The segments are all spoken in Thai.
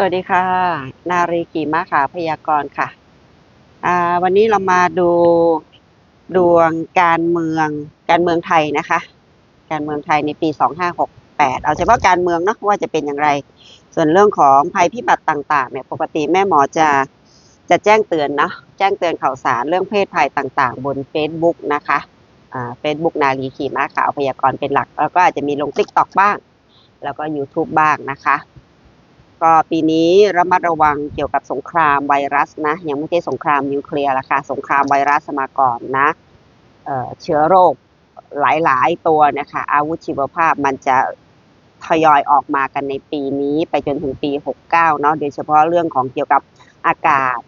สวัสดีค่ะ นารีกีมาขาพยากรณ์ค่ะวันนี้เรามาดูดวงการเมืองการเมืองไทยนะคะ การเมืองไทยในปี 2568 เอาเฉพาะการเมืองเนาะว่าจะเป็นอย่างไร ส่วนเรื่องของภัยพิบัติต่างๆเนี่ยปกติแม่หมอจะจะแจ้งเตือนเนาะแจ้งเตือนข่าวสารเรื่องเพศภัยต่างๆ บน Facebook นะคะอ่า Facebook นารีขีม้าขาวพยากรณ์เป็นหลัก แล้วก็อาจจะมีลง TikTok บ้าง แล้วก็ YouTube บ้างนะคะ ก็ปีนี้ระมัดระวังเกี่ยวกับสงครามไวรัสนะ ยังไม่ใช่สงครามนิวเคลียร์ละค่ะ สงครามไวรัสมาก่อนนะเเชื้อโรคหลาย ๆ ตัวนะคะ อาวุธชีวภาพมันจะทยอยออกมากันในปีนี้ไปจนถึงปี 69 เนาะโดยเฉพาะเรื่องของเกี่ยวกับอากาศ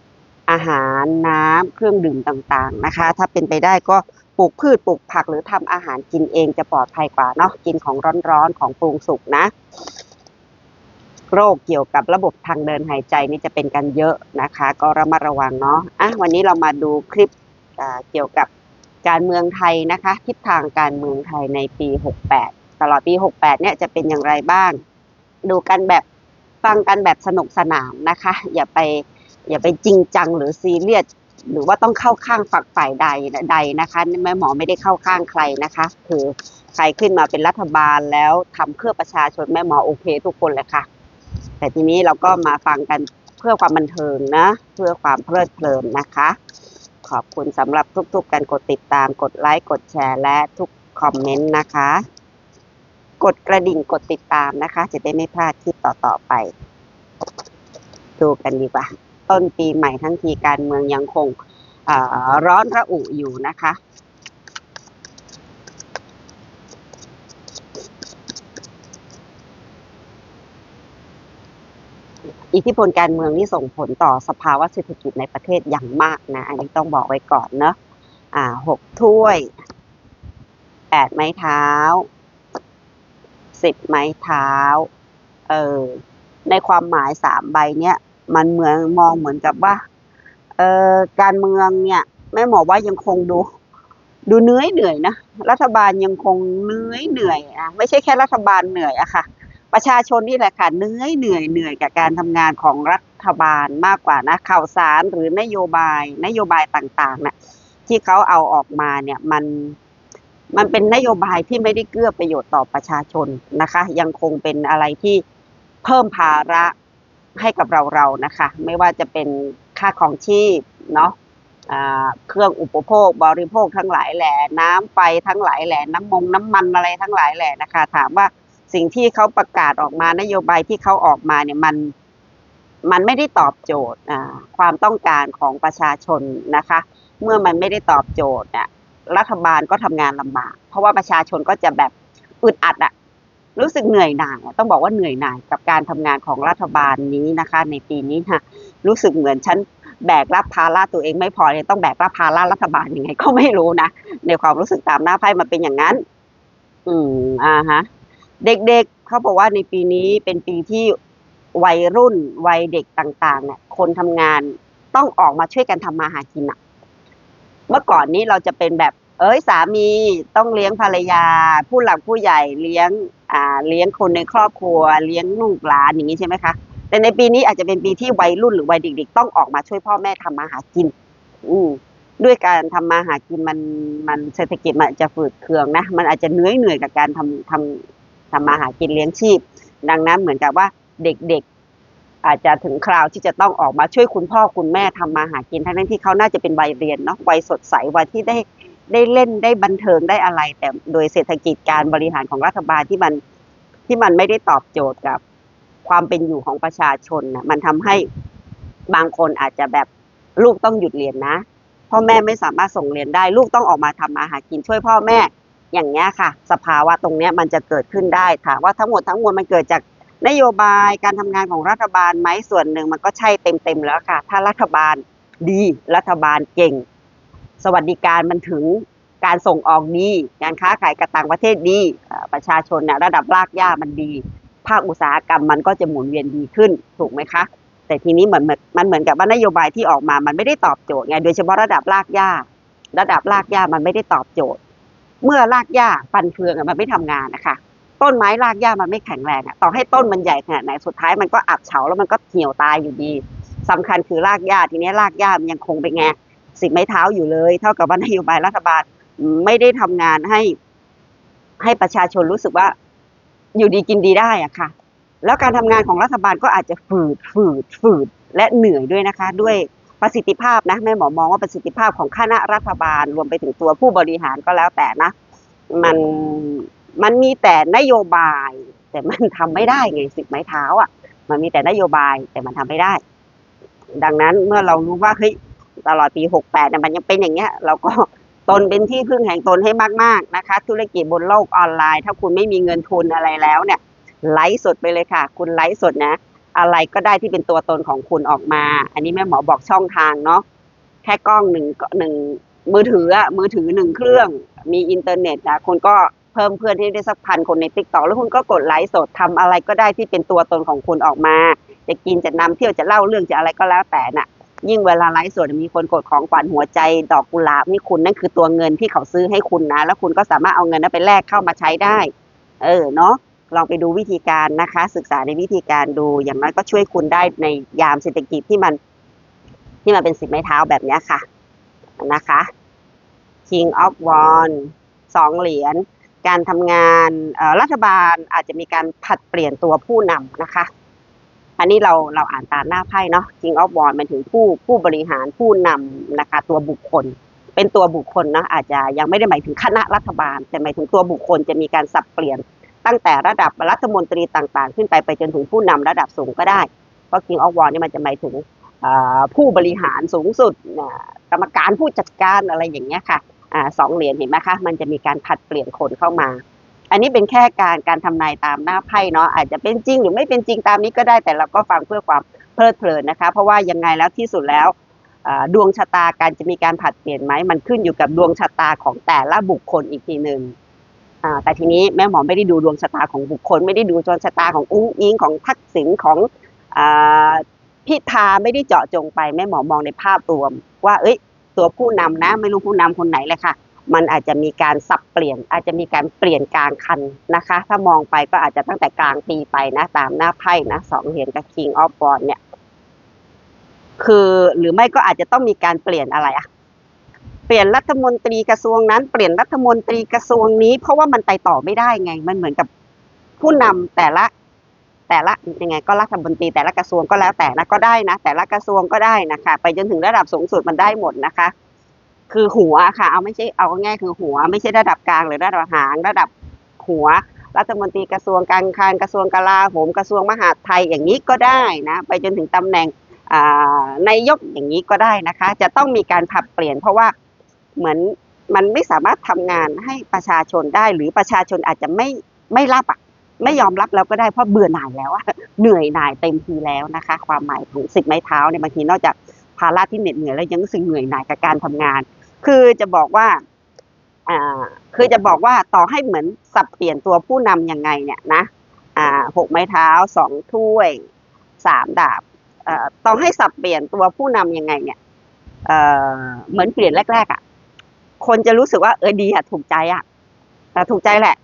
อาหารน้ำเครื่องดื่มต่างๆนะคะ ถ้าเป็นไปได้ก็ปลูกพืชปลูกผักหรือทำอาหารกินเองจะปลอดภัยกว่าเนาะกินของร้อนๆของปรุงสุกนะ โรคเกี่ยวกับระบบทางเดินหายใจนี่จะเป็นกันเยอะนะคะ ก็ระมัดระวังเนาะอะวันนี้เรามาดูคลิปเกี่ยวกับการเมืองไทยนะคะทิศทางการเมืองไทยในปี 68 ตลอดปี 68 เนี่ยจะเป็นอย่างไรบ้าง ดูกันแบบฟังกันแบบสนุกสนานนะคะ อย่าไปอย่าไปจริงจังหรือซีเรียสหรือว่าต้องเข้าข้างฝักฝ่ายใดใดนะคะแม่หมอไม่ได้เข้าข้างใครนะคะ คือใครขึ้นมาเป็นรัฐบาลแล้วทำเพื่อประชาชนแม่หมอโอเคทุกคนเลยค่ะ แต่ทีนี้เราก็มาฟังกันเพื่อความบันเทิงนะ เพื่อความเพลิดเพลินนะคะ ขอบคุณสำหรับทุกๆการกดติดตามกดไลค์กดแชร์และทุกคอมเมนต์นะคะ กดกระดิ่งกดติดตามนะคะ จะได้ไม่พลาดคลิปต่อๆไป ดูกันดีกว่า ต้นปีใหม่ทั้งทีการเมืองยังคงร้อนระอุอยู่นะคะ อิทธิพลการเมืองนี่ส่งผลต่อสภาวะเศรษฐกิจในประเทศอย่างมากนะ อันนี้ต้องบอกไว้ก่อนเนอะอ่าหกถ้วยแปดไม้เท้าสิบไม้เท้าเออในความหมายสามใบเนี้ยมันเหมือนมองเหมือนกับว่าเออการเมืองเนี่ยแม่หมอว่ายังคงดู ดูเหนื่อยเหนื่อยนะรัฐบาลยังคงเหนื่อยเหนื่อยนะไม่ใช่แค่รัฐบาลเหนื่อยอะค่ะ ประชาชนนี่แหละค่ะเหนื่อยเหนื่อยเหนื่อยกับการทำงานของรัฐบาลมากกว่านะข่าวสารหรือนโยบายนโยบายต่างๆน่ะที่เขาเอาออกมาเนี่ยมันมันเป็นนโยบายที่ไม่ได้เกื้อประโยชน์ต่อประชาชนนะคะ ยังคงเป็นอะไรที่เพิ่มภาระให้กับเราเรานะคะ ไม่ว่าจะเป็นค่าของชีพเนาะเครื่องอุปโภค บริโภคทั้งหลายแหล่น้ำไฟทั้งหลายแหล่น้ำมงน้ำมันอะไรทั้งหลายแหล่นะคะ ถามว่า สิ่งที่เขาประกาศออกมานโยบายที่เขาออกมาเนี่ยมันมันไม่ได้ตอบโจทย์ความต้องการของประชาชนนะคะ เมื่อมันไม่ได้ตอบโจทย์เนี่ยรัฐบาลก็ทำงานลำบาก เพราะว่าประชาชนก็จะแบบอึดอัดอะรู้สึกเหนื่อยหน่ายต้องบอกว่าเหนื่อยหน่ายกับการทำงานของรัฐบาลนี้นะคะ ในปีนี้ค่ะรู้สึกเหมือนฉันแบกรับภาระตัวเองไม่พอเลยต้องแบกรับภาระรัฐบาลยังไง ก็ไม่รู้นะในความรู้สึกตามหน้าไพ่มันเป็นอย่างนั้น อืมอ่าฮะ เด็กๆเขาบอกว่าในปีนี้เป็นปีที่วัยรุ่นวัยเด็กต่างๆเนี่ยคนทำงานต้องออกมาช่วยกันทำมาหากินอะเมื่อก่อนนี้เราจะเป็นแบบ เอ้ยสามีต้องเลี้ยงภรรยา ผู้หลักผู้ใหญ่เลี้ยงอ่าเลี้ยงคนในครอบครัว เลี้ยงลูกหลานอย่างนี้ใช่ไหมคะแต่ในปีนี้อาจจะเป็นปีที่วัยรุ่นหรือวัยเด็ก ๆ ต้องออกมาช่วยพ่อแม่ทำมาหากิน อืด้วยการทำมาหากินมันมันเศรษฐกิจมันอาจจะฝืดเคืองนะ มันอาจจะเหนื่อยเหนื่อยกับการทำทำ ทำมาหากินเลี้ยงชีพ ดังนั้นเหมือนกับว่าเด็กๆ อาจจะถึงคราวที่จะต้องออกมาช่วยคุณพ่อคุณแม่ทำมาหากินทั้งนั้นที่เขาน่าจะเป็นวัยเรียนเนาะวัยสดใสวัยที่ได้ได้เล่นได้บันเทิงได้อะไร แต่โดยเศรษฐกิจการบริหารของรัฐบาลที่มันที่มันไม่ได้ตอบโจทย์กับความเป็นอยู่ของประชาชนนะมันทำให้บางคนอาจจะแบบลูกต้องหยุดเรียนนะพ่อแม่ไม่สามารถส่งเรียนได้ ลูกต้องออกมาทำมาหากินช่วยพ่อแม่ อย่างเงี้ยค่ะ สภาวะตรงเนี้ยมันจะเกิดขึ้นได้ถามว่าทั้งหมดทั้งมวลมันเกิดจากนโยบายการทำงานของรัฐบาลไหมส่วนหนึ่งมันก็ใช่เต็มๆแล้วค่ะ ถ้ารัฐบาลดีรัฐบาลเก่ง สวัสดิการมันถึงการส่งออกดีการค้าขายกับต่างประเทศดีประชาชนเนี่ยระดับรากหญ้ามันดี ภาคอุตสาหกรรมมันก็จะหมุนเวียนดีขึ้นถูกไหมคะ แต่ทีนี้เหมือนมันเหมือนกับว่านโยบายที่ออกมามันไม่ได้ตอบโจทย์ไงโดยเฉพาะระดับรากหญ้า ระดับรากหญ้ามันไม่ได้ตอบโจทย์ เมื่อรากหญ้าฟันเฟืองมันไม่ทำงานนะคะต้นไม้รากหญ้ามันไม่แข็งแรงอะต่อให้ต้นมันใหญ่ขนาดไหนสุดท้ายมันก็อับเฉาแล้วมันก็เหี่ยวตายอยู่ดีสำคัญคือรากหญ้าทีนี้รากหญ้ามันยังคงเป็นไงสิบไม้เท้าอยู่เลย เท่ากับว่านโยบายรัฐบาลไม่ได้ทำงานให้ ให้ประชาชนรู้สึกว่า อยู่ดีกินดีได้อะค่ะ แล้วการทำงานของรัฐบาลก็อาจจะฝืดฝืดฝืดและเหนื่อยด้วยนะคะ ด้วย ประสิทธิภาพนะแม่หมอมองว่าประสิทธิภาพของคณะรัฐบาล รวมไปถึงตัวผู้บริหารก็แล้วแต่นะ มันมันมีแต่นโยบาย แต่มันทำไม่ได้ไงสิบไม้เท้าอะ มันมีแต่นโยบายแต่มันทำไม่ได้ ดังนั้นเมื่อเรารู้ว่าเฮ้ยตลอดปีหกแปดเนี่ยมันยังเป็นอย่างเงี้ย เราก็ตนเป็นที่พึ่งแห่งตนให้มากๆนะคะ ธุรกิจบนโลกออนไลน์ ถ้าคุณไม่มีเงินทุนอะไรแล้วเนี่ยไลฟ์สดไปเลยค่ะ คุณไลฟ์สดนะ อะไรก็ได้ที่เป็นตัวตนของคุณออกมา อันนี้แม่หมอบอกช่องทางเนาะแค่กล้องหนึ่งหนึ่งมือถืออะมือถือหนึ่งเครื่อง มีอินเทอร์เน็ตอะคุณก็เพิ่มเพื่อนที่ได้สักพันคนในติ๊กต็อกแล้วคุณก็กดไลฟ์สดทำอะไรก็ได้ที่เป็นตัวตนของคุณออกมา จะกินจะนำเที่ยวจะเล่าเรื่องจะอะไรก็แล้วแต่น่ะ ยิ่งเวลาไลฟ์สดมีคนกดของขวัญหัวใจดอกกุหลาบนี่คุณนั่นคือตัวเงินที่เขาซื้อให้คุณนะ แล้วคุณก็สามารถเอาเงินนั้นไปแลกเข้ามาใช้ได้ เออเนาะ ลองไปดูวิธีการนะคะ ศึกษาในวิธีการดู อย่างน้อยก็ช่วยคุณได้ในยามเศรษฐกิจที่มันที่มันเป็นสิบไม้เท้าแบบนี้ค่ะนะคะ King of w a n สองเหรียญการทำงานรัฐบาลอาจจะมีการผัดเปลี่ยนตัวผู้นำนะคะ อันนี้เราเราอ่านตามหน้าไพ่เนาะ King of w a n มันถึงผู้ผู้บริหารผู้นำนะคะ ตัวบุคคล เป็นตัวบุคคลนะอาจจะยังไม่ได้หมายถึงคณะรัฐบาล แต่หมายถึงตัวบุคคลจะมีการสับเปลี่ยน ตั้งแต่ระดับรัฐมนตรีต่างๆ ขึ้นไปไปจนถึงผู้นำระดับสูงก็ได้ เพราะ King of w a n นี่มันจะหมายถึงผู้บริหารสูงสุดน่ะกรรมการผู้จัดการอะไรอย่างเงี้ยค่ะอสองเหรียญเห็นไหมคะมันจะมีการผัดเปลี่ยนคนเข้ามา อันนี้เป็นแค่การการทำนายตามหน้าไพ่เนาะอาจจะเป็นจริงหรือไม่เป็นจริงตามนี้ก็ได้แต่เราก็ฟังเพื่อความเพลิดเพลินนะคะ เพราะว่ายังไงแล้วที่สุดแล้วดวงชะตาการจะมีการผัดเปลี่ยนไหมมันขึ้นอยู่กับดวงชะตาของแต่ละบุคคลอีกทีหนึ่ง แต่ทีนี้แม่หมอไม่ได้ดูดวงชะตาของบุคคล ไม่ได้ดูดวงชะตาของอุ้งอิงของทักษิณของอ่าพิธาไม่ได้เจาะจงไปแม่หมอมองในภาพรวม ว่า เอ้ย ตัวผู้นำนะ ไม่รู้ผู้นำคนไหนเลยค่ะ มันอาจจะมีการสับเปลี่ยน อาจจะมีการเปลี่ยนกลางคันนะคะ ถ้ามองไปก็อาจจะตั้งแต่กลางปีไปนะ ตามหน้าไพ่นะสองเหรียญกับ King of w a n เนี่ย คือหรือไม่ก็อาจจะต้องมีการเปลี่ยนอะไรอะ ปลี่ยนรัฐมนตรีกระทรวงนั้นเปลี่ยนรัฐมนตรีกระทรวงนี้ เพราะว่ามันไปต่อไม่ได้ไง มันเหมือนกับผู้นำแต่ละ แต่ละยังไง ก็รัฐมนตรีแต่ละกระทรวงก็แล้วแต่นะก็ได้นะแต่ละกระทรวงก็ได้นะคะ ไปจนถึงระดับสูงสุดมันได้หมดนะคะ คือหัวค่ะ เอาไม่ใช่เอาง่ายคือหัว ไม่ใช่ระดับกลางหรือระดับหางระดับหัว รัฐมนตรีกระทรวงการคลังกระทรวงกลาโหมกระทรวงมหาดไทยอย่างนี้ก็ได้นะ ไปจนถึงตำแหน่งนายกอย่างนี้ก็ได้นะคะ จะต้องมีการผลัดเปลี่ยนเพราะว่า เหมือนมันไม่สามารถทำงานให้ประชาชนได้ หรือประชาชนอาจจะไม่ไม่รับอะไม่ยอมรับแล้วก็ได้เพราะเบื่อหน่ายแล้วอะเหนื่อยหน่ายเต็มทีแล้วนะคะ ความหมายของสิบไม้เท้าเนี่ยบางทีนอกจากภาระที่เหน็ดเหนื่อยแล้วยังรู้สึกเหนื่อยหน่ายกับการทำงาน คือจะบอกว่าอ่าคือจะบอกว่าต่อให้เหมือนสับเปลี่ยนตัวผู้นำยังไงเนี่ยนะอ่าหกไม้เท้าสองถ้วยสามดาบเอ่อต่อให้สับเปลี่ยนตัวผู้นำยังไงเนี่ยเอ่อเหมือนเปลี่ยนแรกๆอะ คนจะรู้สึกว่าเออดีอะถูกใจอะแต่ถูกใจแหละ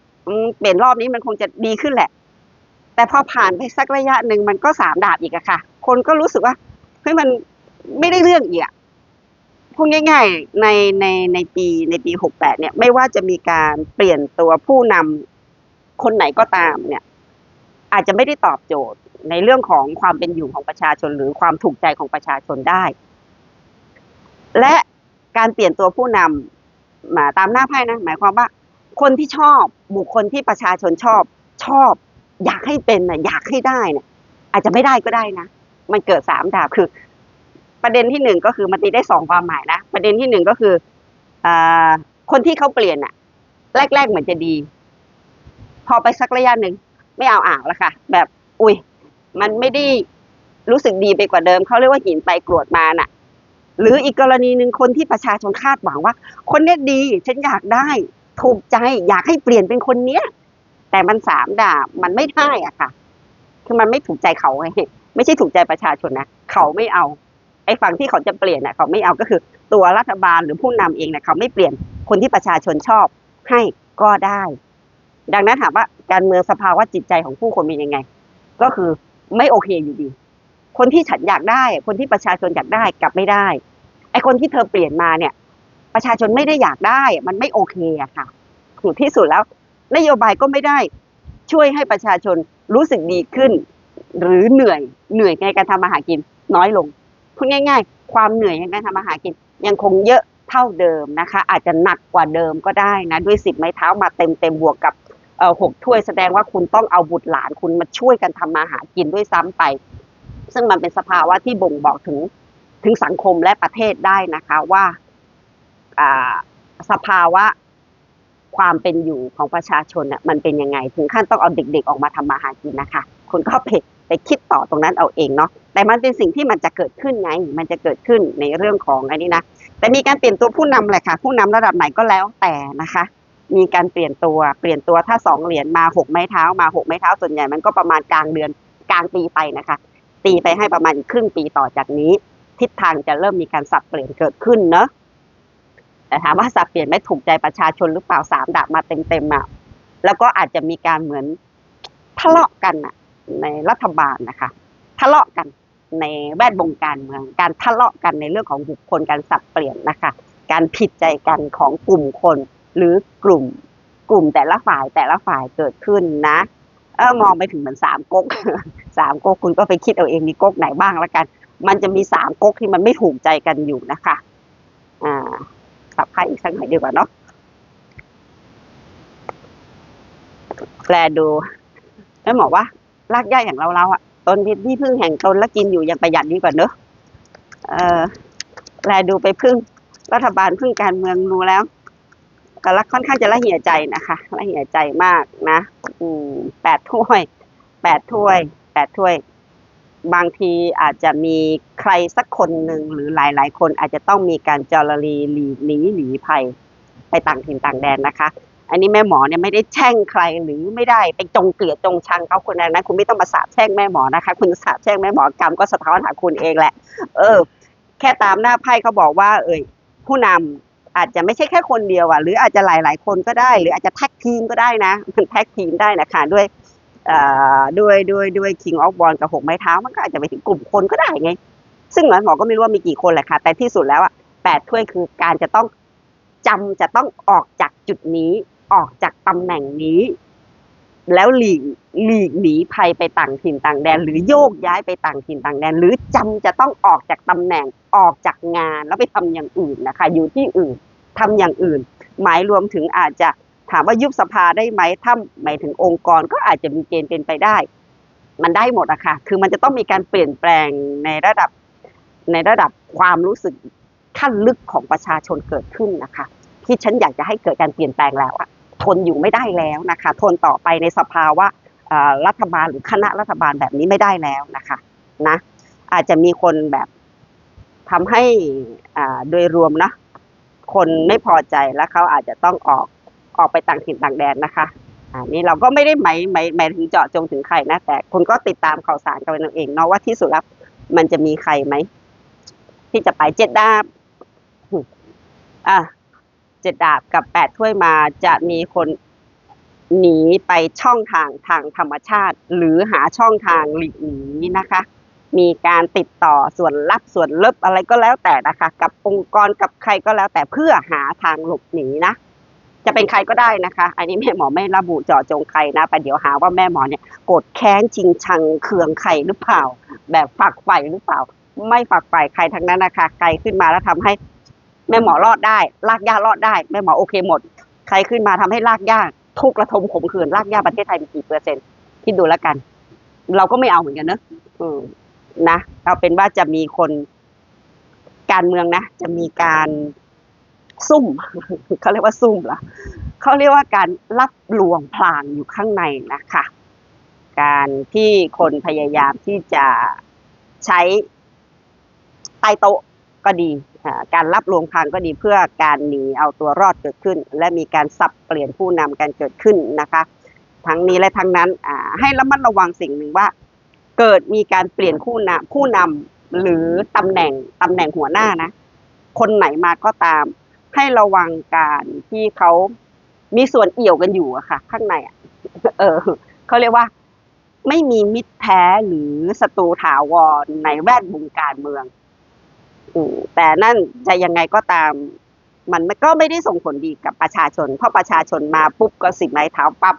เปลี่ยนรอบนี้มันคงจะดีขึ้นแหละ แต่พอผ่านไปสักระยะหนึ่งมันก็สามดาบอีกอะค่ะ คนก็รู้สึกว่าเฮ้ยมันไม่ได้เรื่องอีกอะพูดง่าย ๆ ในในในปีในปีหกแปดเนี่ย ไม่ว่าจะมีการเปลี่ยนตัวผู้นำคนไหนก็ตามเนี่ย อาจจะไม่ได้ตอบโจทย์ในเรื่องของความเป็นอยู่ของประชาชน หรือความถูกใจของประชาชนได้ และการเปลี่ยนตัวผู้นำมา ตามหน้าไพ่นะ หมายความว่า คนที่ชอบบุคคลที่ประชาชนชอบชอบ อยากให้เป็นนะอยากให้ได้เนี่ยอาจจะไม่ได้ก็ได้นะมันเกิดสามดาบคือ ประเด็นที่หนึ่งก็คือมันตีได้สองความหมายนะประเด็นที่หนึ่งก็คืออคนที่เขาเปลี่ยนอะแรก ๆ เหมือนจะดี พอไปสักระยะหนึ่งไม่เอาอ่างแล้วค่ะ แบบ อุ้ยมันไม่ได้รู้สึกดีไปกว่าเดิมเขาเรียกว่าหินไปกรวดมาน่ะ หรืออีกกรณีหนึ่งคนที่ประชาชนคาดหวังว่า คนเนี้ยดี ฉันอยากได้ ถูกใจอยากให้เปลี่ยนเป็นคนเนี้ย แต่มันสามดาบมันไม่ได้อะค่ะ คือมันไม่ถูกใจเขาไงไม่ใช่ถูกใจประชาชนนะเขาไม่เอา ไอ้ฝั่งที่เขาจะเปลี่ยนน่ะเขาไม่เอาก็คือ ตัวรัฐบาลหรือผู้นำเองเนี่ยเขาไม่เปลี่ยนคนที่ประชาชนชอบให้ก็ได้ ดังนั้นถามว่าการเมืองสภาวะจิตใจของผู้คนเป็นยังไง ก็คือไม่โอเคอยู่ดี คนที่ฉันอยากได้ คนที่ประชาชนอยากได้กลับไม่ได้ ไอคนที่เธอเปลี่ยนมาเนี่ย ประชาชนไม่ได้อยากได้ มันไม่โอเคอะค่ะถึงที่สุดแล้ว นโยบายก็ไม่ได้ช่วยให้ประชาชนรู้สึกดีขึ้น หรือเหนื่อยเหนื่อยในการทำมาหากินน้อยลงพูดง่าย ๆ ความเหนื่อยในการทำมาหากิน ยังคงเยอะเท่าเดิมนะคะ อาจจะหนักกว่าเดิมก็ได้นะด้วยสิบไม้เท้ามาเต็มเต็มๆบวกกับหกถ้วยแสดงว่าคุณต้องเอาบุตรหลานคุณมาช่วยกันทำมาหากินด้วยซ้ำไป ซึ่งมันเป็นสภาวะที่บ่งบอกถึงถึงสังคมและประเทศได้นะคะว่าสภาวะความเป็นอยู่ของประชาชนน่ะมันเป็นยังไง ถึงขั้นต้องเอาเด็ก ๆ ออกมาทำมาหากินนะคะคุณก็ไปไปคิดต่อตรงนั้นเอาเองเนาะแต่มันเป็นสิ่งที่มันจะเกิดขึ้นไง มันจะเกิดขึ้นในเรื่องของอันนี้นะแต่มีการเปลี่ยนตัวผู้นำแหละค่ะ ผู้นำระดับไหนก็แล้วแต่นะคะ มีการเปลี่ยนตัวเปลี่ยนตัวถ้าสองเหรียญมาหกไม้เท้ามาหกไม้เท้าส่วนใหญ่มันก็ประมาณกลางเดือนกลางปีไปนะคะ ตีไปให้ประมาณอีกครึ่งปีต่อจากนี้ ทิศทางจะเริ่มมีการสับเปลี่ยนเกิดขึ้นเนอะแต่ถามว่าสับเปลี่ยนไม่ถูกใจประชาชนหรือเปล่าสามดาบมาเต็มๆอะแล้วก็อาจจะมีการเหมือนทะเลาะกันอะ ในรัฐบาลนะคะ ทะเลาะกันในแวดวงการเมือง การทะเลาะกันในเรื่องของบุคคลการสับเปลี่ยนนะคะ การผิดใจกันของกลุ่มคนหรือกลุ่มกลุ่มแต่ละฝ่ายแต่ละฝ่ายเกิดขึ้นนะ เออมองไปถึงเหมือนสามก๊กสามก๊กคุณก็ไปคิดเอาเองมีก๊กไหนบ้างแล้วกัน มันจะมีสามก๊กที่มันไม่ถูกใจกันอยู่นะคะ อ่าปรับไพ่อีกสักหน่อยดีกว่าเนาะแปลดูแล้วบอกว่า รากหญ้าอย่างเราเราอะตนเป็นที่พึ่งแห่งตนและกินอยู่อย่างประหยัดดีกว่าเนอะเออแปลดูไปพึ่งรัฐบาลพึ่งการเมืองดูแล้ว ก็ละค่อนข้างจะละเหี่ยใจนะคะละเหี่ยใจมากนะ อืมแปดถ้วยแปดถ้วยแปดถ้วย บางทีอาจจะมีใครสักคนหนึ่งหรือหลาย ๆ คนอาจจะต้องมีการจรลีหลีหนีหนีภัยไปต่างถิ่นต่างแดนนะคะ อันนี้แม่หมอเนี่ยไม่ได้แช่งใครหรือไม่ได้ไปจงเกลียดจงชังเขาคนนั้นนะคุณไม่ต้องมาสาบแช่งแม่หมอนะคะ คุณสาบแช่งแม่หมอกรรมก็สะท้อนหาคุณเองแหละ เออ แค่ตามหน้าไพ่เขาบอกว่า เอ่ยผู้นำ อาจจะไม่ใช่แค่คนเดียวอะหรืออาจจะหลาย ๆ คนก็ได้ หรืออาจจะแท็กทีมก็ได้นะมันแท็กทีมได้นะคะด้วยด้วยด้วยด้วยคิงออฟบอลกับหกไม้เท้ามันก็อาจจะไปถึงกลุ่มคนก็ได้ไง ซึ่งหมอหมอก็ไม่รู้ว่ามีกี่คนแหละค่ะ แต่ที่สุดแล้วอะแปดถ้วยคือการจะต้องจำจะต้องออกจากจุดนี้ออกจากตำแหน่งนี้ แล้วหลีกหลีกหนีภัยไปต่างถิ่นต่างแดน หรือโยกย้ายไปต่างถิ่นต่างแดน หรือจำจะต้องออกจากตำแหน่งออกจากงานแล้วไปทำอย่างอื่นนะคะ อยู่ที่อื่นทำอย่างอื่น หมายรวมถึงอาจจะถามว่ายุบสภาได้ไหมถ้าหมายถึงองค์กรก็อาจจะมีเกณฑ์เป็นไปได้ มันได้หมดอะค่ะ คือมันจะต้องมีการเปลี่ยนแปลงในระดับในระดับความรู้สึกขั้นลึกของประชาชนเกิดขึ้นนะคะ ที่ฉันอยากจะให้เกิดการเปลี่ยนแปลงแล้วอะ ทนอยู่ไม่ได้แล้วนะคะ ทนต่อไปในสภาวะรัฐบาลหรือคณะรัฐบาลแบบนี้ไม่ได้แล้วนะคะนะอาจจะมีคนแบบทำให้โดยรวมนะคนไม่พอใจแล้วเขาอาจจะต้องออกออกไปต่างถิ่นต่างแดนนะคะอันนี้เราก็ไม่ได้หมายหมายหมายถึงเจาะจงถึงใครนะแต่คุณก็ติดตามข่าวสารกันเอาเองเนาะว่าที่สุดแล้วมันจะมีใครไหมที่จะไปเจ็ดดาบอะ จ็ดดาบกับแปดถ้วยมาจะมีคนหนีไปช่องทางทางธรรมชาติ หรือหาช่องทางหลีกหนีนะคะ มีการติดต่อส่วนลับส่วนลึกอะไรก็แล้วแต่นะคะ กับองค์กรกับใครก็แล้วแต่เพื่อหาทางหลบหนีนะจะเป็นใครก็ได้นะคะ อันนี้แม่หมอไม่ระบุเจาะจงใครนะแต่เดี๋ยวหาว่าแม่หมอเนี่ยโกรธแค้นจริงชังเคืองใครหรือเปล่า แบบฝักใฝ่หรือเปล่า ไม่ฝักใฝ่ใครทั้งนั้นนะคะ ใครขึ้นมาแล้วทำให้ แม่หมอรอดได้ลากย่ารอดได้ แม่หมอโอเคหมด ใครขึ้นมาทำให้ลากย่าทุกระทมขมขื่นลากย่าประเทศไทยมีกี่เปอร์เซ็นต์คิดดูแล้วกัน เราก็ไม่เอาเหมือนกันเนอะอืมนะเอาเป็นว่าจะมีคนการเมืองนะ จะมีการซุ่มเขาเรียกว่าซุ่มเหรอเขาเรียกว่าการรับลวงพลางอยู่ข้างในนะคะ การที่คนพยายามที่จะใช้ใต้โต๊ะ ก็ดี การรับลวงพลางก็ดีเพื่อการหนีเอาตัวรอดเกิดขึ้น และมีการสับเปลี่ยนผู้นำกันเกิดขึ้นนะคะ ทั้งนี้และทั้งนั้นให้ระมัดระวังสิ่งหนึ่งว่า เกิดมีการเปลี่ยนผู้นำผู้นำหรือตำแหน่งตำแหน่งหัวหน้านะ คนไหนมาก็ตาม ให้ระวังการที่เขามีส่วนเอี่ยวกันอยู่อะค่ะ ข้างในอะเออเขาเรียกว่าไม่มีมิตรแท้หรือศัตรูถาวรในแวดวงการเมือง แต่นั่นจะยังไงก็ตาม มันก็ไม่ได้ส่งผลดีกับประชาชน เพราะประชาชนมาปุ๊บก็สิบไม้เท้าปั๊บ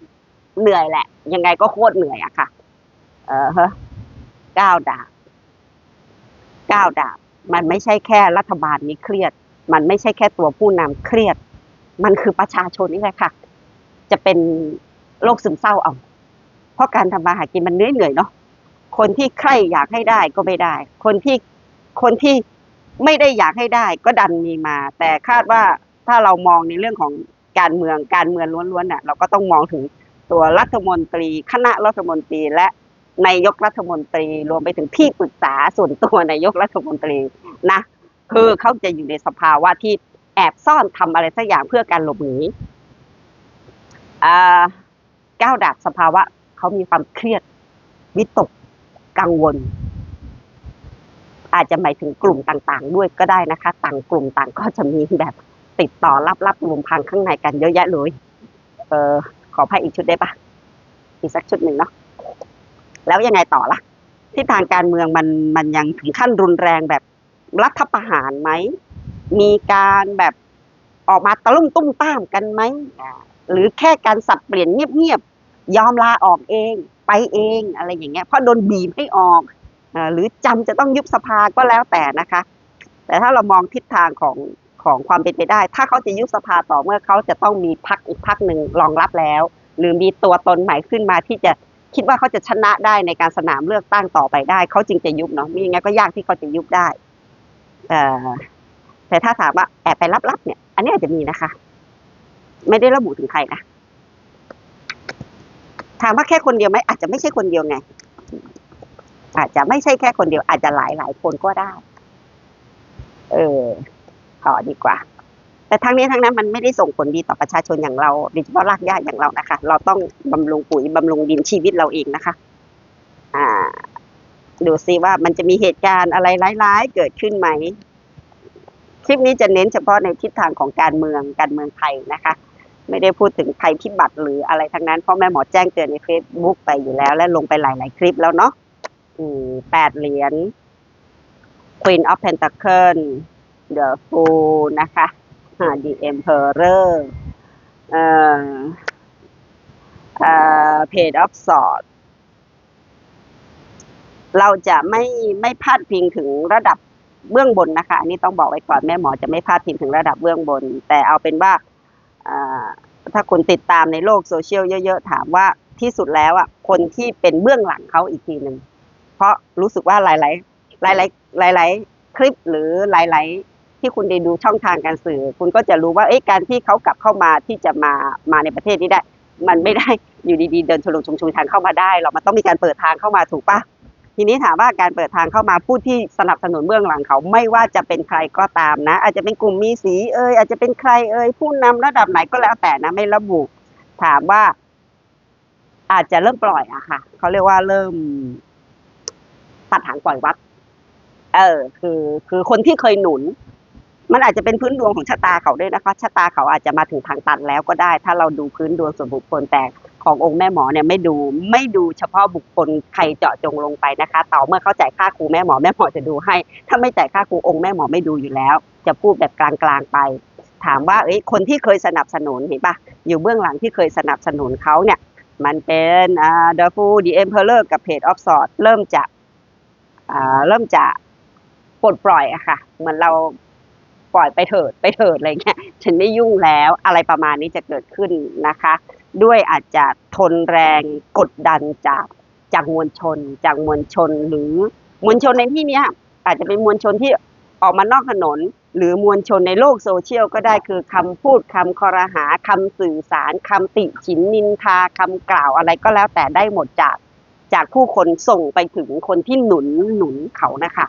เหนื่อยแหละ ยังไงก็โคตรเหนื่อยอะค่ะ เออฮะก้าวดาบก้าวดาบมันไม่ใช่แค่รัฐบาลนี้เครียด มันไม่ใช่แค่ตัวผู้นำเครียด มันคือประชาชนนี่แหละค่ะ จะเป็นโรคซึมเศร้าเอา เพราะการทำมาหากินมันเหนื่อยเหนื่อยเนาะคนที่ใคร่อยากให้ได้ก็ไม่ได้ คนที่คนที่ ไม่ได้อยากให้ได้ก็ดันมีมา แต่คาดว่าถ้าเรามองในเรื่องของการเมืองการเมืองล้วนๆน่ะเราก็ต้องมองถึงตัวรัฐมนตรี คณะรัฐมนตรีและนายกรัฐมนตรีรวมไปถึงที่ปรึกษาส่วนตัวนายกรัฐมนตรีนะคือเขาจะอยู่ในสภาวะที่แอบซ่อนทำอะไรสักอย่างเพื่อการหลบหนีก้าวดาบสภาวะเขามีความเครียดวิตกกังวล อาจจะหมายถึงกลุ่มต่างๆ ด้วยก็ได้นะคะ ต่างกลุ่มต่างก็จะมีแบบติดต่อรับๆรวมพังข้างในกันเยอะแยะเลยเออขอไพ่อีกชุดได้ปะอีกสักชุดหนึ่งเนาะแล้วยังไงต่อล่ะที่ทางการเมืองมันมันยังถึงขั้นรุนแรงแบบรัฐประหารไหม มีการแบบออกมาตะลุ่มตุ้มต้ามกันไหม หรือแค่การสับเปลี่ยนเงียบๆยอมลาออกเอง ไปเองอะไรอย่างเงี้ยเพราะโดนบีบให้ออก หรือจำจะต้องยุบสภาก็แล้วแต่นะคะ แต่ถ้าเรามองทิศทางของของความเป็นไปได้ ถ้าเขาจะยุบสภาต่อเมื่อเขาจะต้องมีพักอีกพักหนึ่งรองรับแล้ว หรือมีตัวตนใหม่ขึ้นมาที่จะคิดว่าเขาจะชนะได้ในการสนามเลือกตั้งต่อไปได้ เขาจึงจะยุบเนาะม่อย่างงั้นก็ยากที่เขาจะยุบได้แต่ถ้าถามว่าแอบไปรับๆเนี่ย อันนี้อาจจะมีนะคะ ไม่ได้ระบุถึงใครนะถามว่าแค่คนเดียวไหมอาจจะไม่ใช่คนเดียวไง อาจจะไม่ใช่แค่คนเดียว อาจจะหลายหลายคนก็ได้ เออขอดีกว่า แต่ทั้งนี้ทั้งนั้นมันไม่ได้ส่งผลดีต่อประชาชนอย่างเราโดยเฉพาะรากหญ้าอย่างเรานะคะ เราต้องบำรุงปุ๋ยบำรุงดินชีวิตเราเองนะคะ อ่า ดูซิว่ามันจะมีเหตุการณ์อะไรร้ายๆเกิดขึ้นไหมคลิปนี้จะเน้นเฉพาะในทิศทางของการเมืองการเมืองไทยนะคะ ไม่ได้พูดถึงภัยพิบัติหรืออะไรทั้งนั้นเพราะแม่หมอแจ้งเตือนในเฟซบุ๊กไปอยู่แล้ว และลงไปหลาย ๆ คลิปแล้วเนาะ แปดเหรียญ Queen of Pentacle The Fool นะคะ The Emperor เอ่อเอ่อ Page of Swords เราจะไม่ไม่พาดพิงถึงระดับเบื้องบนนะคะอันนี้ต้องบอกไว้ก่อนแม่หมอจะไม่พาดพิงถึงระดับเบื้องบน แต่เอาเป็นว่าอ่าถ้าคุณติดตามในโลกโซเชียลเยอะ ๆ ถามว่าที่สุดแล้วอะคนที่เป็นเบื้องหลังเขาอีกทีหนึ่ง เพราะรู้สึกว่าหลายๆหลายๆหลาย ๆ คลิปหรือหลาย ๆ ที่คุณได้ดูช่องทางการสื่อ คุณก็จะรู้ว่าเอ๊ะการที่เขากลับเข้ามาที่จะมามาในประเทศนี้ได้ มันไม่ได้อยู่ดีๆเดินชลงชงชูทางเข้ามาได้หรอกมันต้องมีการเปิดทางเข้ามาถูกปะทีนี้ถามว่าการเปิดทางเข้ามาผู้ที่สนับสนุนเบื้องหลังเขาไม่ว่าจะเป็นใครก็ตามนะ อาจจะเป็นกลุ่มมีสีเอ่ยอาจจะเป็นใครเอ่ยผู้นำระดับไหนก็แล้วแต่นะไม่ระบุ ถามว่า อาจจะเริ่มปล่อยอะค่ะเขาเรียกว่าเริ่ม ตัดหางปล่อยวัด เออ คือ คือคนที่เคยหนุน มันอาจจะเป็นพื้นดวงของชะตาเขาด้วยนะคะชะตาเขาอาจจะมาถึงทางตันแล้วก็ได้ ถ้าเราดูพื้นดวงส่วนบุคคลแต่ขององค์แม่หมอเนี่ยไม่ดูไม่ดูเฉพาะบุคคลใครเจาะจงลงไปนะคะต่อเมื่อเข้าจ่ายค่าครูแม่หมอแม่หมอจะดูให้ ถ้าไม่จ่ายค่าครูองค์แม่หมอไม่ดูอยู่แล้ว จะพูดแบบกลางๆไป ถามว่าเอ้ยคนที่เคยสนับสนุนเห็นปะอยู่เบื้องหลังที่เคยสนับสนุนเขาเนี่ยมันเป็นอ่า The Fool The Emperor กับ Page of Swords เริ่มจะ เริ่มจะปลดปล่อยอะค่ะ เหมือนเราปล่อยไปเถิดไปเถิดอะไรเงี้ย ฉันไม่ยุ่งแล้วอะไรประมาณนี้จะเกิดขึ้นนะคะ ด้วยอาจจะทนแรงกดดันจากจากมวลชน จากมวลชนหรือมวลชนในที่นี้อาจจะเป็นมวลชนที่ออกมานอกถนน หรือมวลชนในโลกโซเชียลก็ได้คือคำพูดคำคอรหาคำสื่อสารคำติฉินนินทาคำกล่าวอะไรก็แล้วแต่ได้หมดจาก จากผู้คนส่งไปถึงคนที่หนุนหนุนเขานะคะ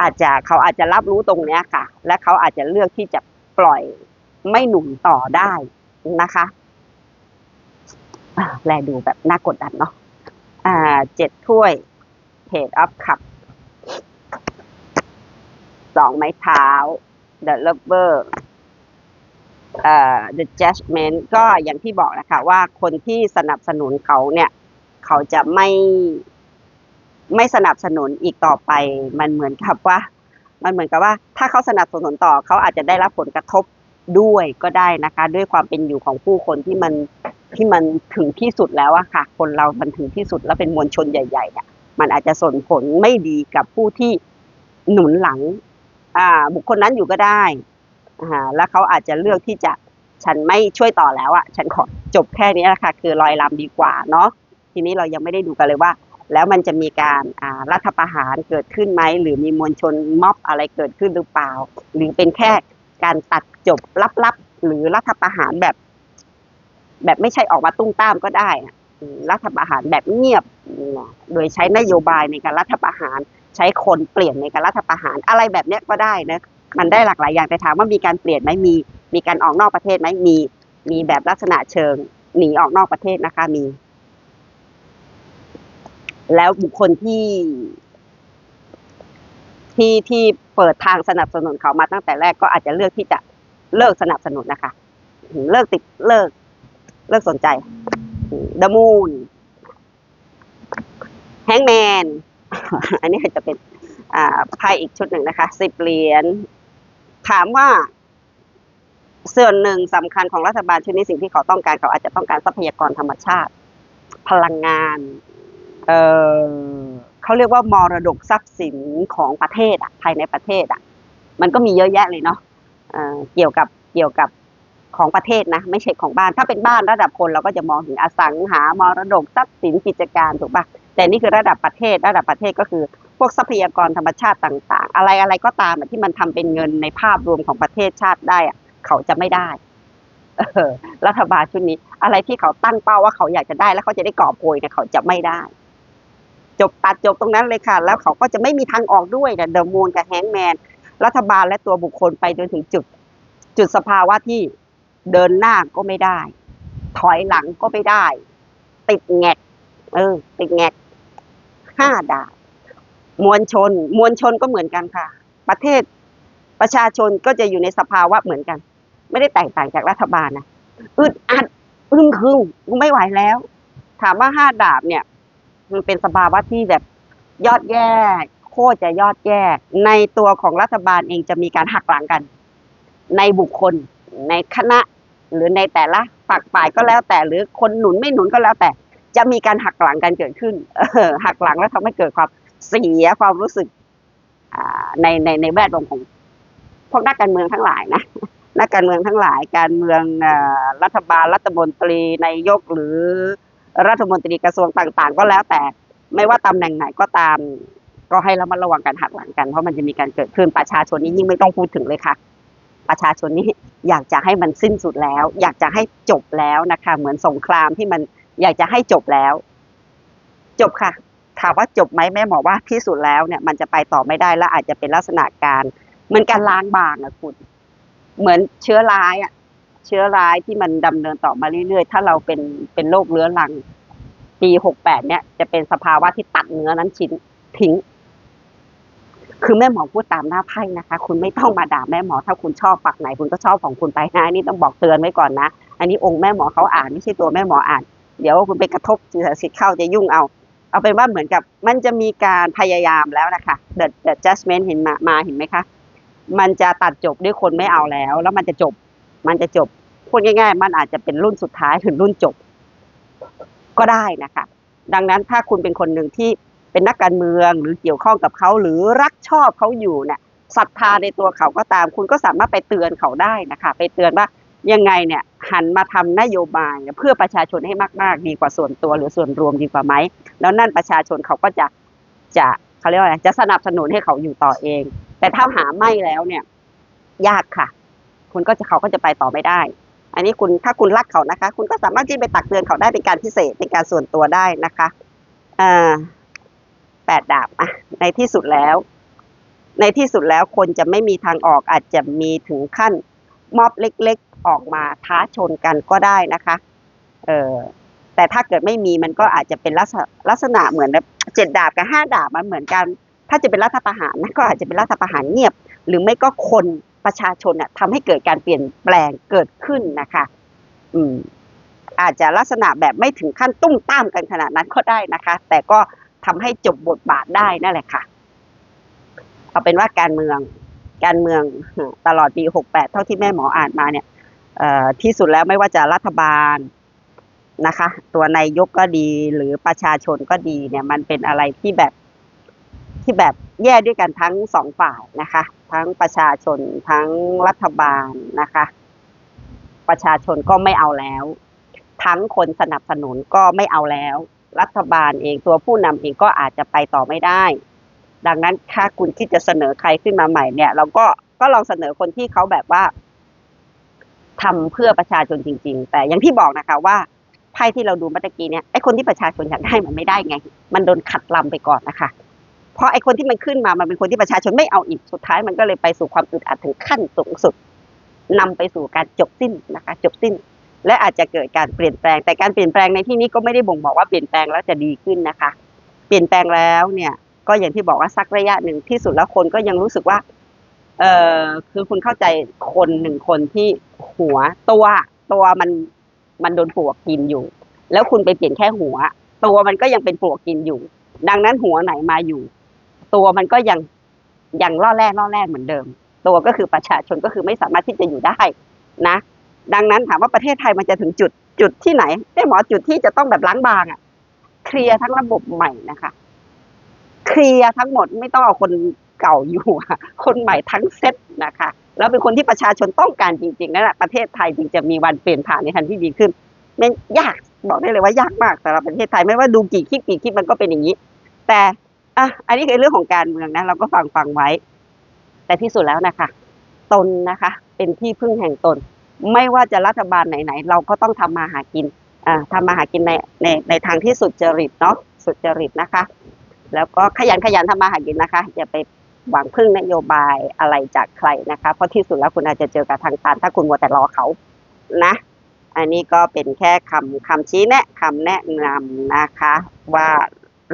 อาจจะเขาอาจจะรับรู้ตรงเนี้ยค่ะ และเขาอาจจะเลือกที่จะปล่อยไม่หนุนต่อได้นะคะอ่าแลดูแบบน่ากดดันเนาะอ่าเจ็ดถ้วยเพจอัพขับสองไม้เท้า The Lover เอ่อ the judgment ก็อย่างที่บอกนะคะว่าคนที่สนับสนุนเขาเนี่ย เขาจะไม่ไม่สนับสนุนอีกต่อไป มันเหมือนกับว่า มันเหมือนกับว่า ถ้าเขาสนับสนุนต่อเขาอาจจะได้รับผลกระทบด้วยก็ได้นะคะ ด้วยความเป็นอยู่ของผู้คนที่มันที่มันถึงที่สุดแล้วอะค่ะ คนเรามันถึงที่สุดแล้วเป็นมวลชนใหญ่ๆเนี่ยมันอาจจะส่งผลไม่ดีกับผู้ที่หนุนหลัง อ่า บุคคลนั้นอยู่ก็ได้อ่าแล้วเขาอาจจะเลือกที่จะฉันไม่ช่วยต่อแล้วอะฉันขอจบแค่นี้แหละคะคือลอยลำดีกว่าเนาะ ทีนี้เรายังไม่ได้ดูกันเลยว่า แล้วมันจะมีการรัฐประหารเกิดขึ้นไหมหรือมีมวลชนม็อบอะไรเกิดขึ้นหรือเปล่า หรือเป็นแค่การตัดจบลับๆหรือรัฐประหารแบบ แบบไม่ใช่ออกมาตุ้มตามก็ได้รัฐประหารแบบเงียบ โดยใช้นโยบายในการรัฐประหาร ใช้คนเปลี่ยนในการรัฐประหารอะไรแบบนี้ก็ได้นะมันได้หลากหลายอย่างแต่ถามว่ามีการเปลี่ยนไหมมีมีการออกนอกประเทศไหมมี มีแบบลักษณะเชิงหนีออกนอกประเทศนะคะมี แล้วบุคคลที่ ที่ที่เปิดทางสนับสนุนเขามาตั้งแต่แรกก็อาจจะเลือกที่จะเลิกสนับสนุนนะคะเลิกติดเลิก เลิกสนใจเดอะมูนแฮงแมนอันนี้จะเป็นอไพ่อีกชุดหนึ่งนะคะสิบเหรียญถามว่า ส่วนหนึ่งสำคัญของรัฐบาลชุดนี้สิ่งที่เขาต้องการเขาอาจจะต้องการทรัพยากรธรรมชาติ พลังงาน เเขาเรียกว่ามรดกทรัพย์สินของประเทศอะภายในประเทศอะมันก็มีเยอะแยะเลยเนาะเเกี่ยวกับเกี่ยวกับของประเทศนะ ไม่ใช่ของบ้านถ้าเป็นบ้านระดับคนเราก็จะมองถึงอสังหามรดกทรัพย์สินกิจการถูกปะแต่นี่คือระดับประเทศระดับประเทศก็คือ พวกทรัพยากรธรรมชาติต่าง ๆ อะไรอะไรก็ตามที่มันทำเป็นเงินในภาพรวมของประเทศชาติได้อะเขาจะไม่ได้รัฐบาลชุดนี้ อะไรที่เขาตั้งเป้าว่าเขาอยากจะได้แล้วเขาจะได้กอบโกยเนี่ยเขาจะไม่ได้ จบตัดจบตรงนั้นเลยค่ะ แล้วเขาก็จะไม่มีทางออกด้วยนะเดอะมูนกับแฮงแมนรัฐบาลและตัวบุคคลไปจนถึงจุด จุดสภาวะที่เดินหน้าก็ไม่ได้ ถอยหลังก็ไม่ได้ ติดแงกเออ ติดแงกห้าดาบมวลชน มวลชนก็เหมือนกันค่ะ ประเทศประชาชนก็จะอยู่ในสภาวะเหมือนกัน ไม่ได้แตกต่างจากรัฐบาลนะอึดอัดอึ้งคึงไม่ไหวแล้ว ถามว่าห้าดาบเนี่ย มันเป็นสภาวะที่แบบยอดแย่โคตรจะยอดแย่ ในตัวของรัฐบาลเองจะมีการหักหลังกัน ในบุคคล ในคณะ หรือในแต่ละฝักฝ่ายก็แล้วแต่ หรือคนหนุนไม่หนุนก็แล้วแต่ จะมีการหักหลังกันเกิดขึ้นออหักหลังแล้วทำให้เกิดความเสียความรู้สึกในในในแวดวงของพวกนักการเมืองทั้งหลายนะนักการเมืองทั้งหลาย การเมืองรัฐบาลรัฐมนตรีนายกหรือ รัฐมนตรีกระทรวงต่างๆ ก็แล้วแต่ไม่ว่าตำแหน่งไหนก็ตาม ก็ให้ระมัดระวังการหักหลังกันเพราะมันจะมีการเกิดขึ้นประชาชนนี้ยิ่งไม่ต้องพูดถึงเลยค่ะ ประชาชนนี้อยากจะให้มันสิ้นสุดแล้ว อยากจะให้จบแล้วนะคะ เหมือนสงครามที่มันอยากจะให้จบแล้ว จบค่ะถามว่าจบไหมแม่หมอว่าที่สุดแล้วเนี่ย มันจะไปต่อไม่ได้และอาจจะเป็นลักษณะการ เหมือนการล้างบางอะคุณ เหมือนเชื้อร้ายอะ เชื้อร้ายที่มันดำเนินต่อมาเรื่อยๆ ถ้าเราเป็นเป็นโรคเรื้อรัง ปีหกแปดเนี่ยจะเป็นสภาวะที่ตัดเนื้อนั้นชิ้นทิ้ง คือแม่หมอพูดตามหน้าไพ่นะคะ คุณไม่ต้องมาด่าแม่หมอ ถ้าคุณชอบฝักไหน คุณก็ชอบของคุณไปนะนี่ต้องบอกเตือนไว้ก่อนนะ อันนี้องค์แม่หมอเขาอ่านไม่ใช่ตัวแม่หมออ่าน เดี๋ยวคุณไปกระทบจิตสิทธิ์เข้าจะยุ่งเอา เอาเป็นว่าเหมือนกับมันจะมีการพยายามแล้วนะคะ the the judgment เห็นมามาเห็นไหมคะมันจะตัดจบด้วยคนไม่เอาแล้ว แล้วมันจะจบ มันจะจบพูดง่าย ๆ มันอาจจะเป็นรุ่นสุดท้ายถึงรุ่นจบ ก็ได้นะคะ ดังนั้นถ้าคุณเป็นคนหนึ่งที่เป็นนักการเมืองหรือเกี่ยวข้องกับเขาหรือรักชอบเขาอยู่เนี่ยศรัทธาในตัวเขาก็ตาม คุณก็สามารถไปเตือนเขาได้นะคะ ไปเตือนว่ายังไงเนี่ย หันมาทำนโยบายเพื่อประชาชนให้มากๆ ดีกว่าส่วนตัวหรือส่วนรวมดีกว่าไหมแล้วนั่นประชาชนเขาก็จะจะเขาเรียกว่าอะไรจะสนับสนุนให้เขาอยู่ต่อเอง แต่ถ้าหาไม่แล้วเนี่ย ยากค่ะ คุณก็จะเขาก็จะไปต่อไม่ได้ อันนี้คุณถ้าคุณรักเขานะคะ คุณก็สามารถที่ไปตักเตือนเขาได้เป็นการพิเศษเป็นการส่วนตัวได้นะคะอ่าแปดดาบอะในที่สุดแล้ว ในที่สุดแล้วคนจะไม่มีทางออกอาจจะมีถึงขั้นมอบเล็กๆออกมาท้าชนกันก็ได้นะคะเออแต่ถ้าเกิดไม่มีมันก็อาจจะเป็นลักษณะเหมือนเจ็ดดาบกับห้าดาบมันเหมือนกัน ถ้าจะเป็นรัฐประหารนะก็อาจจะเป็นรัฐประหารเงียบ หรือไม่ก็คน ประชาชนเนี่ยทำให้เกิดการเปลี่ยนแปลงเกิดขึ้นนะคะ อืม อาจจะลักษณะแบบไม่ถึงขั้นตุ้มต้ามกันขนาดนั้นก็ได้นะคะ แต่ก็ทำให้จบบทบาทได้นั่นแหละค่ะ เอาเป็นว่าการเมือง การเมืองตลอดปี 68 เท่าที่แม่หมออ่านมาเนี่ยที่สุดแล้วไม่ว่าจะรัฐบาลนะคะ ตัวนายกก็ดีหรือประชาชนก็ดีเนี่ย มันเป็นอะไรที่แบบ ที่แบบแย่ด้วยกันทั้งสองฝ่ายนะคะ ทั้งประชาชนทั้งรัฐบาลนะคะ ประชาชนก็ไม่เอาแล้ว ทั้งคนสนับสนุนก็ไม่เอาแล้ว รัฐบาลเองตัวผู้นำเองก็อาจจะไปต่อไม่ได้ ดังนั้นถ้าคุณคิดจะเสนอใครขึ้นมาใหม่เนี่ย เราก็ก็ลองเสนอคนที่เขาแบบว่าทำเพื่อประชาชนจริง ๆ แต่อย่างที่บอกนะคะว่าไพ่ที่เราดูเมื่อตะกี้เนี่ยไอ้คนที่ประชาชนอยากได้มันไม่ได้ไง มันโดนขัดลำไปก่อนนะคะ เพราะไอ้คนที่มันขึ้นมามันเป็นคนที่ประชาชนไม่เอาอีกสุดท้ายมันก็เลยไปสู่ความอึดอัดถึงขั้นสูงสุดนำไปสู่การจบสิ้นนะคะจบสิ้น และอาจจะเกิดการเปลี่ยนแปลง แต่การเปลี่ยนแปลงในที่นี้ก็ไม่ได้บ่งบอกว่าเปลี่ยนแปลงแล้วจะดีขึ้นนะคะ เปลี่ยนแปลงแล้วเนี่ย ก็อย่างที่บอกว่าสักระยะหนึ่งที่สุดแล้วคนก็ยังรู้สึกว่าเออคือคุณเข้าใจคนหนึ่งคนที่หัวตัวตัวมันมันโดนปลวกกินอยู่ แล้วคุณไปเปลี่ยนแค่หัว ตัวมันก็ยังเป็นปลวกกินอยู่ ดังนั้นหัวไหนมาอยู่ ตัวมันก็ยังยังล่อแร่ล่อแร่เหมือนเดิม ตัวก็คือประชาชนก็คือไม่สามารถที่จะอยู่ได้นะ ดังนั้นถามว่าประเทศไทยมันจะถึงจุดจุดที่ไหนได้หมอจุดที่จะต้องแบบล้างบางอะเคลียร์ทั้งระบบใหม่นะคะ เคลียร์ทั้งหมดไม่ต้องเอาคนเก่าอยู่คนใหม่ทั้งเซตนะคะแล้วเป็นคนที่ประชาชนต้องการจริงๆนั่นแหละประเทศไทยจึงจะมีวันเปลี่ยนผ่านในทางที่ดีขึ้นไม่ยากบอกได้เลยว่ายากมากสำหรับประเทศไทยไม่ว่าดูกี่คลิปกี่คลิปมันก็เป็นอย่างนี้ แต่ อะอันนี้คือเรื่องของการเมืองนะ เราก็ฟังฟังไว้ แต่ที่สุดแล้วนะคะ ตนนะคะ เป็นที่พึ่งแห่งตน ไม่ว่าจะรัฐบาลไหนๆเราก็ต้องทำมาหากินอ่าทำมาหากินในในในทางที่สุดจริตเนาะสุดจริตนะคะ แล้วก็ขยันขยันทำมาหากินนะคะ อย่าไปหวังพึ่งนโยบายอะไรจากใครนะคะ เพราะที่สุดแล้วคุณอาจจะเจอกับทางตันถ้าคุณมัวแต่รอเขานะ อันนี้ก็เป็นแค่คำคำชี้แนะคำแนะนำนะคะว่า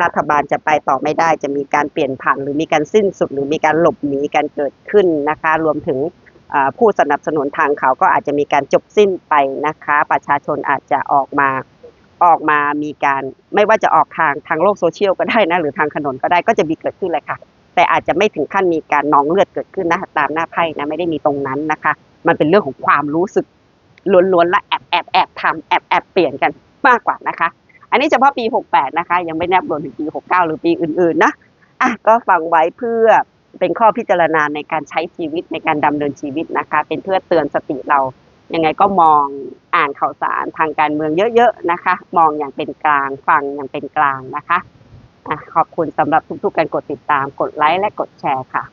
รัฐบาลจะไปต่อไม่ได้ จะมีการเปลี่ยนผ่านหรือมีการสิ้นสุด หรือมีการหลบหนีกันเกิดขึ้นนะคะ รวมถึงผู้สนับสนุนทางเขาก็อาจจะมีการจบสิ้นไปนะคะ ประชาชนอาจจะออกมาออกมามีการไม่ว่าจะออกทางทางโลกโซเชียลก็ได้นะหรือทางถนนก็ได้ก็จะมีเกิดขึ้นเลยค่ะ แต่อาจจะไม่ถึงขั้นมีการนองเลือดเกิดขึ้นนะตามหน้าไพ่นะไม่ได้มีตรงนั้นนะคะ มันเป็นเรื่องของความรู้สึกล้วนๆและแอบแอบแอบทำแอบแอบเปลี่ยนกันมากกว่านะคะ อันนี้เฉพาะปี 68 นะคะ ยังไม่นับรวมถึงปี 69 หรือปีอื่นๆนะอะก็ฟังไว้เพื่อเป็นข้อพิจารณาในการใช้ชีวิตในการดำเนินชีวิตนะคะ เป็นเพื่อเตือนสติเรายังไงก็มองอ่านข่าวสารทางการเมืองเยอะๆนะคะ มองอย่างเป็นกลางฟังอย่างเป็นกลางนะคะอะขอบคุณสำหรับทุกๆการกดติดตามกดไลค์และกดแชร์ค่ะ